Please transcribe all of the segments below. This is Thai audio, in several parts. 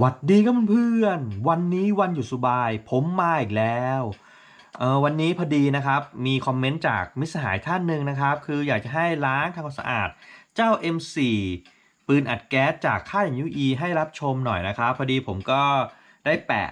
หวัดดีครับเพื่อนวันนี้วันหยุดสบาย ผมมาอีกแล้วเออวันนี้พอดีนะครับ มีคอมเมนต์จากมิสหายท่านหนึ่งนะครับ คืออยากจะให้ล้างทำความสะอาด เจ้า M4 ปืนอัดแก๊สจากค่าย UE ให้รับชมหน่อยนะครับ พอดีผมก็ได้แปะ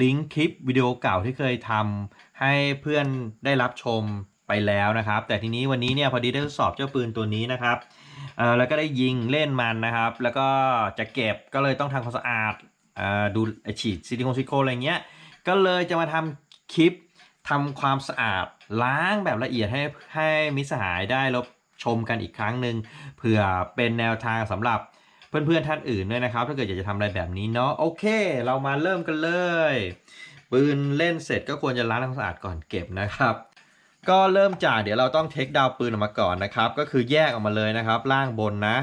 ลิงก์คลิปวิดีโอเก่าที่เคยทำให้เพื่อนได้รับชมไปแล้วนะครับ แต่ทีนี้วันนี้เนี่ยพอดีได้ทดสอบเจ้าปืนตัวนี้นะครับ เออแล้วก็ได้ยิงเล่นมันนะครับ แล้วก็จะเก็บก็เลยต้องทำความสะอาดเอ่อดูฉีดซิลิโคนซิลิโคนอะไรเงี้ยก็เลยจะมาทำคลิปทำความสะอาดล้างแบบละเอียดให้ให้มิสหายได้รับชมกันอีกครั้งหนึ่งเผื่อเป็นแนวทางสำหรับเพื่อนๆท่านอื่นด้วยนะครับ ถ้าเกิดอยากจะทำอะไรแบบนี้เนาะโอเค เรามาเริ่มกันเลยปืนเล่นเสร็จก็ควรจะล้างทำความสะอาดก่อนเก็บนะครับ ก็เริ่มจากเดี๋ยวเราต้องเทคดาวปืนออกมาก่อนนะครับ ก็คือแยกออกมาเลยนะครับ ล่างบนนะ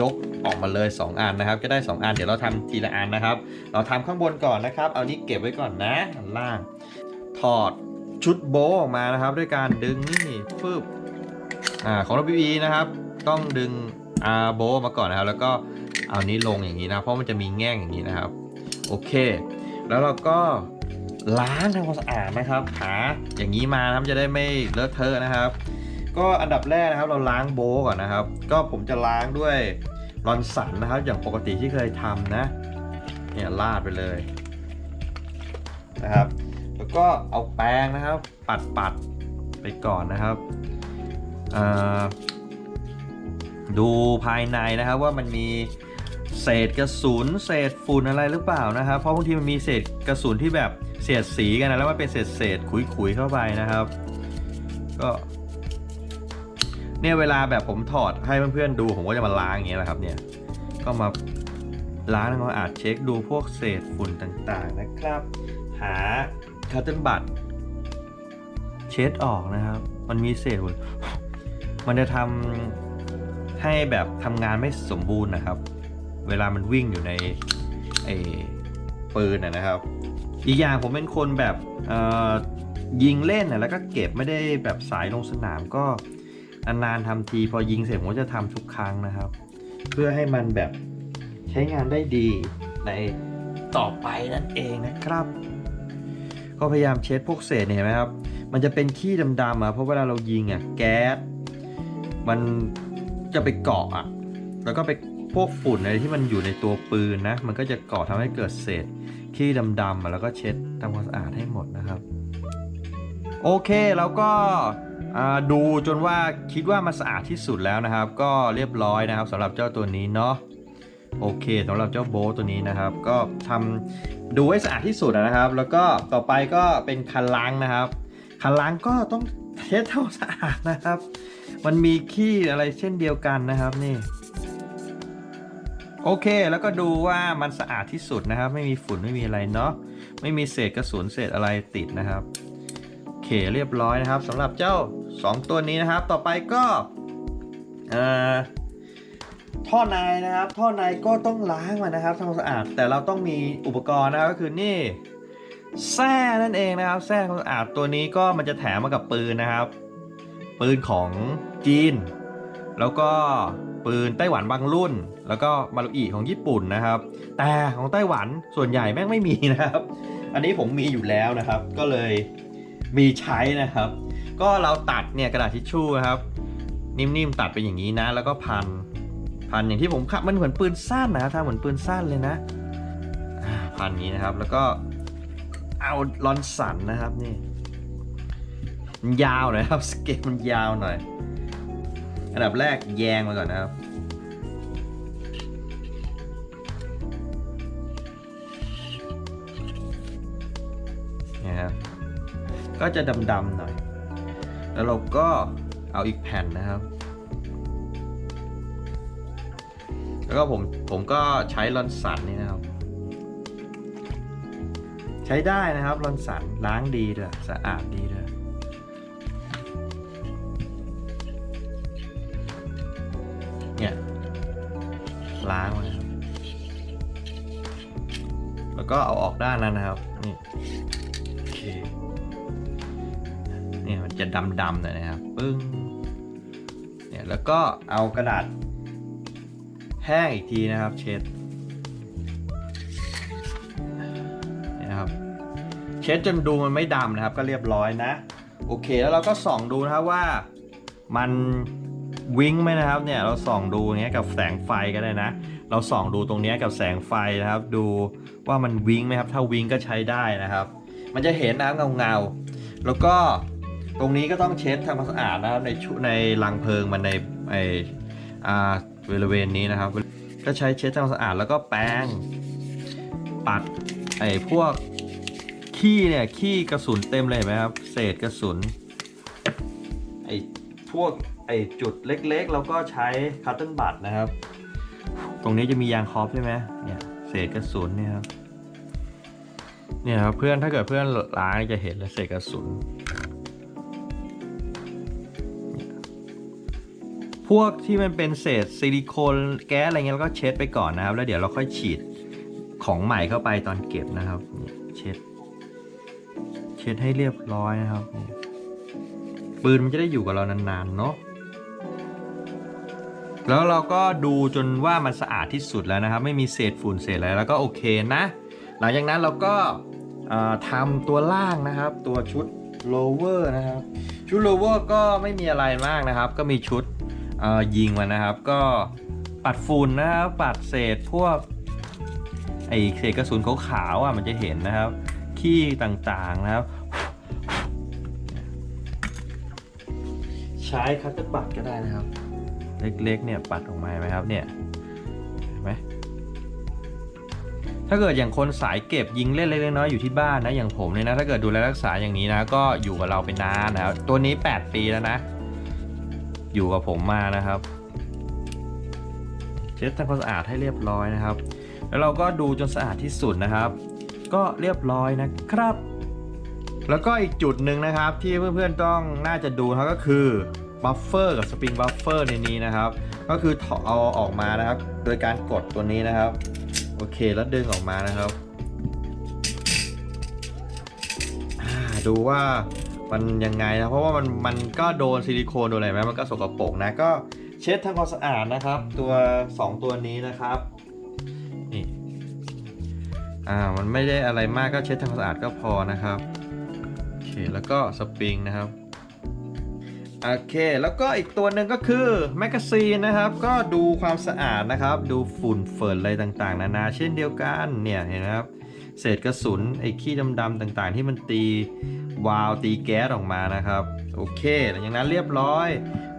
ยกออกมาเลย 2 อันนะครับ จะได้ 2 อัน เดี๋ยวเราทำทีละอันนะครับ เราทำข้างบนก่อนนะครับ เอานี้เก็บไว้ก่อนนะอันล่าง ถอดชุดโบออกมานะครับ ด้วยการดึงนี่ฟึบอ่าของ WE นะครับ ต้องดึงอาโบมาก่อนนะครับ แล้วก็เอานี้ลงอย่างนี้นะ เพราะมันจะมีแง่งอย่างนี้นะครับ โอเค แล้วเราก็ ล้างทำความสะอาดนะครับ หาอย่างนี้มานะครับจะได้ไม่เลอะเทอะนะครับ ก็อันดับแรกนะครับเราล้างโบก่อนนะครับ ก็ผมจะล้างด้วยรอนสันนะครับ อย่างปกติที่เคยทำนะ เนี่ยลาดไปเลยนะครับ แล้วก็เอาแป้งนะครับ ปัดปัดไปก่อนนะครับดูภายในนะครับว่ามันมีเศษกระสุนเศษฝุ่นอะไรหรือเปล่านะครับ เพราะบางทีมันมีเศษกระสุนที่แบบ เสียดสีกันนะแล้วมันเป็นเศษเศษๆขุยๆเข้าไปนะครับ ก็เนี่ยเวลาแบบผมถอดให้เพื่อนๆดูผมก็จะมาล้างอย่างเงี้ยแหละครับเนี่ยก็มาล้างทำความสะอาดเช็คดูพวกเศษฝุ่นต่างๆนะครับ หาคัตเติลบัตเช็ดออกนะครับ มันมีเศษฝุ่นมันจะทำให้แบบทำงานไม่สมบูรณ์นะครับ เวลามันวิ่งอยู่ในไอ้ปืนนะครับ อีกอย่างผมเป็นคนแบบยิงเล่นนะแล้วก็เก็บไม่ได้แบบสายลงสนามก็นานๆทำที พอยิงเสร็จผมก็จะทำทุกครั้งนะครับ เพื่อให้มันแบบใช้งานได้ดีในต่อไปนั่นเองนะครับ ก็พยายามเช็ดพวกเศษเนี่ยเห็นไหมครับ มันจะเป็นขี้ดำๆอะเพราะเวลาเรายิงอะแก๊สมันจะไปเกาะอะแล้วก็ไปพวกฝุ่นอะไรที่มันอยู่ในตัวปืนนะ มันก็จะเกาะทำให้เกิดเศษ ขี้ดำๆแล้วก็เช็ดทำความสะอาดให้หมดนะครับ โอเคแล้วก็ดูจนว่าคิดว่ามันสะอาดที่สุดแล้วนะครับ ก็เรียบร้อยนะครับสำหรับเจ้าตัวนี้เนาะโอเคสำหรับเจ้าโบตัวนี้นะครับ ก็ทำดูให้สะอาดที่สุดนะครับ แล้วก็ต่อไปก็เป็นคันล้างนะครับ คันล้างก็ต้องเช็ดเท่าสะอาดนะครับ มันมีขี้อะไรเช่นเดียวกันนะครับนี่ โอเค แล้วก็ดูว่ามันสะอาดที่สุดนะครับ ไม่มีฝุ่นไม่มีอะไรเนาะไม่มีเศษกระสุนเศษอะไรติดนะครับโอเคเรียบร้อยนะครับสำหรับเจ้า 2 ตัวนี้นะครับ ต่อไปก็อ่อท่อในนะครับ ท่อในก็ต้องล้างมันนะครับทำความสะอาดแต่เราต้องมีอุปกรณ์นะครับก็คือนี่แส้นั่นเองนะครับแส้ความสะอาดตัวนี้ก็มันจะแถมมากับปืนนะครับ ปืนของจีน แล้วก็ ปืนไต้หวันบางรุ่น แล้วก็มารุอิของญี่ปุ่นนะครับ แต่ของไต้หวันส่วนใหญ่แม่งไม่มีนะครับ อันนี้ผมมีอยู่แล้วนะครับ ก็เลยมีใช้นะครับ ก็เราตัดเนี่ยกระดาษทิชชู่นะครับ นิ่มๆตัดเป็นอย่างนี้นะ แล้วก็พันพันอย่างที่ผมขับมันเหมือนปืนสั้นนะครับทำเหมือนปืนสั้นเลยนะพันนี้นะครับแล้วก็เอาลอนสันนะครับนี่มันยาวหน่อยครับสเกลมันยาวหน่อย อันดับแรกแยงมาก่อนนะครับ นะครับ ก็จะดำๆหน่อย แล้วเราก็เอาอีกแผ่นนะครับ แล้วก็ผมผมก็ใช้ลอนสันนี่นะครับ ใช้ได้นะครับลอนสันล้างดีด้วยสะอาดดีด้วยเนี่ย ล้างมันะครับ แล้วก็เอาออกด้านนั้นนะครับ นี่โอเคนี่มันจะดำๆหน่อยนะครับ ปึ้ง เนี่ยแล้วก็เอากระดาษแห้งอีกทีนะครับ เช็ดนะครับเช็ดจนดูมันไม่ดำนะครับ ก็เรียบร้อยนะ โอเคแล้วเราก็ส่องดูนะครับว่ามัน วิ้งไหมนะครับเนี่ยเราส่องดูอย่างเงี้ยกับแสงไฟก็ได้นะ เราส่องดูตรงเนี้ยกับแสงไฟนะครับ ดูว่ามันวิ้งไหมครับถ้าวิ้งก็ใช้ได้นะครับ มันจะเห็นน้ำเงาเงาๆแล้วก็ตรงนี้ก็ต้องเช็ดทำความสะอาดนะครับในชุในรังเพลิงมันในไออ่าบริเวณนี้นะครับ ก็ใช้เช็ดทำความสะอาดแล้วก็แป้งปัดไอพวกขี้เนี่ยขี้กระสุนเต็มเลยไหมครับ เศษกระสุนไอพวก ไอจุดเล็กๆ เราก็ใช้คัตเติ้ลบัตนะครับ ตรงนี้จะมียางคอปใช่ไหมเนี่ยเศษกระสุนเนี่ยครับเนี่ยครับเพื่อนถ้าเกิดเพื่อนล้างจะเห็นเลยเศษกระสุน พวกที่มันเป็นเศษซิลิโคนแก๊สอะไรเงี้ยเราก็เช็ดไปก่อนนะครับ แล้วเดี๋ยวเราค่อยฉีดของใหม่เข้าไปตอนเก็บนะครับเช็ด เช็ดให้เรียบร้อยนะครับ ปืนมันจะได้อยู่กับเรานานๆเนาะ แล้วเราก็ดูจนว่ามันสะอาดที่สุดแล้วนะครับ ไม่มีเศษฝุ่นเศษอะไรแล้วก็โอเคนะ หลังจากนั้นเราก็ทำตัวล่างนะครับ ตัวชุด lower นะครับ ชุด lower ก็ไม่มีอะไรมากนะครับ ก็มีชุดยิงมันนะครับ ก็ปัดฝุ่นนะครับปัดเศษพวกไอเศษกระสุนขาวๆอะมันจะเห็นนะครับขี้ต่างๆนะครับ ใช้คัตเตอร์ปัดก็ได้นะครับ เล็กๆเนี่ยปัดออกมาไหมครับเนี่ยเห็นไหมถ้าเกิดอย่างคนสายเก็บยิงเล่นเล็กๆน้อยๆอยู่ที่บ้านนะอย่างผมเนี่ยนะถ้าเกิดดูแลรักษาอย่างนี้นะก็อยู่กับเราไปนานนะครับตัวนี้ 8 ปีแล้วนะ อยู่กับผมมานะครับ เช็ดทำความสะอาดให้เรียบร้อยนะครับ แล้วเราก็ดูจนสะอาดที่สุดนะครับ ก็เรียบร้อยนะครับ แล้วก็อีกจุดหนึ่งนะครับที่เพื่อนๆต้องน่าจะดูนะก็คือ บัฟเฟอร์กับสปริงบัฟเฟอร์ในนี้นะครับ ก็คือถอเอาออกมานะครับ โดยการกดตัวนี้นะครับ โอเคแล้วดึงออกมานะครับดูว่ามันยังไงนะ เพราะว่ามันมันก็โดนซิลิโคนโดนอะไรไหมมันก็สกปรกนะก็เช็ดทำความสะอาดนะครับ ตัว 2 ตัวนี้นะครับนี่อ่ามันไม่ได้อะไรมากก็เช็ดทำความสะอาดก็พอนะครับโอเคแล้วก็สปริงนะครับ โอเค แล้วก็อีกตัวหนึ่งก็คือแมกกาซีนนะครับ ก็ดูความสะอาดนะครับ ดูฝุ่นเฟิร์นอะไรต่างๆ นานาเช่นเดียวกัน เนี่ยเห็นไหมครับ เศษกระสุนไอ้ขี้ดำๆต่างๆ ที่มันตีวาล์วตีแก๊สออกมานะครับ โอเคหลังจากนั้นเรียบร้อย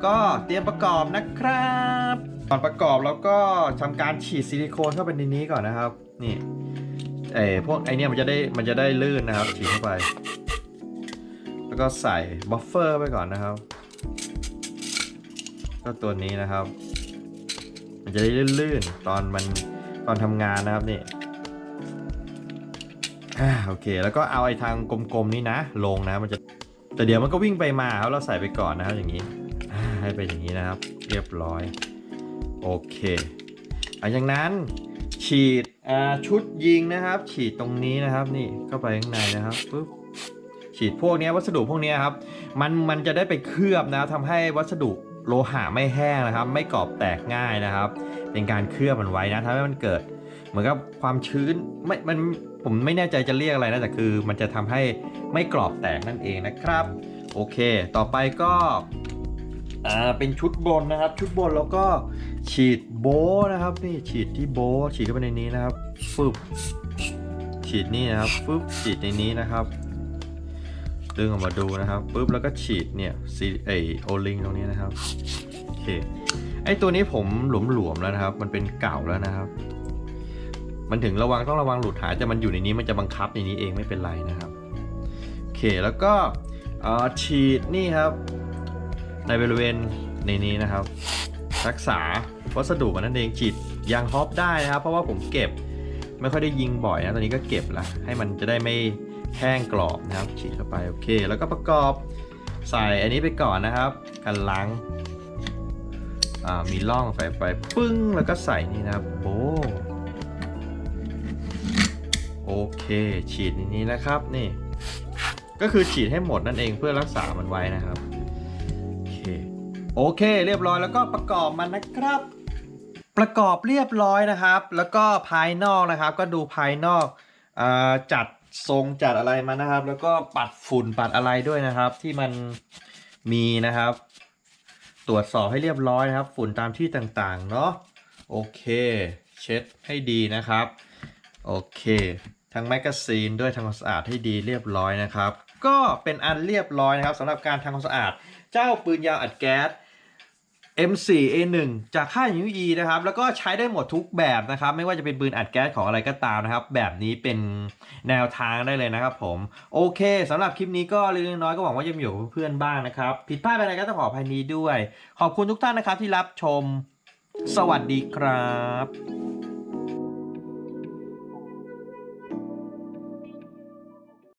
ก็เตรียมประกอบนะครับก่อนประกอบเราก็ทำการฉีดซิลิโคนเข้าไปในนี้ก่อนนะครับ นี่ไอ้พวกไอเนี้ยมันจะได้มันจะได้ลื่นนะครับฉีดเข้าไป แล้วก็ใส่บัฟเฟอร์ไปก่อนนะครับ ก็ตัวนี้นะครับ มันจะได้ลื่นๆ ตอนมันตอนทำงานนะครับนี่โอเค แล้วก็เอาไอ้ทางกลมๆนี่นะ ลงนะมันจะแต่เดี๋ยวมันก็วิ่งไปมาครับเราใส่ไปก่อนนะครับอย่างนี้ให้เป็นอย่างนี้นะครับ เรียบร้อย โอเคหลังจากนั้นฉีดชุดยิงนะครับ ฉีดตรงนี้นะครับ นี่เข้าไปข้างในนะครับปุ๊บฉีดพวกนี้วัสดุพวกนี้ครับ มันมันจะได้ไปเคลือบนะทำให้วัสดุ โลหะไม่แห้งนะครับ ไม่กรอบแตกง่ายนะครับ เป็นการเคลือบมันไว้นะทำให้มันเกิด เหมือนกับความชื้นไม่มันผมไม่แน่ใจจะเรียกอะไรนะแต่คือ มันจะทำให้ไม่กรอบแตกนั่นเองนะครับ โอเค ต่อไปก็อ่าเป็นชุดบนนะครับ ชุดบนแล้วก็ฉีดโบนะครับนี่ฉีดที่โบฉีดเข้าไปในนี้นะครับฟึบฉีดนี่นะครับฟึบฉีดในนี้นะครับ ดึงออกมาดูนะครับปุ๊บแล้วก็ฉีดเนี่ยซีไอโอลิงตรงนี้นะครับโอเคไอตัวนี้ผมหลวมๆแล้วนะครับ มันเป็นเก่าแล้วนะครับ มันถึงระวังต้องระวังหลุดหายแต่มันอยู่ในนี้มันจะบังคับในนี้เองไม่เป็นไรนะครับโอเคแล้วก็ฉีดนี่ครับ ในบริเวณในนี้นะครับ รักษาวัสดุมันนั่นเองฉีดยางฮอปได้นะครับ เพราะว่าผมเก็บไม่ค่อยได้ยิงบ่อยนะตอนนี้ก็เก็บละให้มันจะได้ไม่ แห้งกรอบนะครับฉีดเข้าไปโอเค แล้วก็ประกอบใส่อันนี้ไปก่อนนะครับกันล้างมีร่องใส่ไปปึ้งแล้วก็ใส่นี่นะครับโบโอเค ฉีดนี้นะครับนี่ ก็คือฉีดให้หมดนั่นเองเพื่อรักษามันไว้นะครับโอเคโอเค เรียบร้อยแล้วก็ประกอบมันนะครับ ประกอบเรียบร้อยนะครับ แล้วก็ภายนอกนะครับ ก็ดูภายนอกอจัด ทรงจัดอะไรมานะครับ แล้วก็ปัดฝุ่นปัดอะไรด้วยนะครับ ที่มันมีนะครับ ตรวจสอบให้เรียบร้อยนะครับ ฝุ่นตามที่ต่างๆเนาะโอเค เช็ดให้ดีนะครับ โอเคทั้งแมกกาซีนด้วยทำความสะอาดให้ดีเรียบร้อยนะครับ ก็เป็นอันเรียบร้อยนะครับสำหรับการทำความสะอาด เจ้าปืนยาวอัดแก๊ส M4A1 จากค่ายยูอีนะครับ แล้วก็ใช้ได้หมดทุกแบบนะครับ ไม่ว่าจะเป็นปืนอัดแก๊สของอะไรก็ตามนะครับ แบบนี้เป็นแนวทางได้เลยนะครับผม โอเคสำหรับคลิปนี้ก็เล็กน้อยก็หวังว่าจะมีอยู่เพื่อนๆบ้างนะครับ ผิดพลาดไปอะไรก็ต้องขออภัยนี้ด้วย ขอบคุณทุกท่านนะครับที่รับชม สวัสดีครับ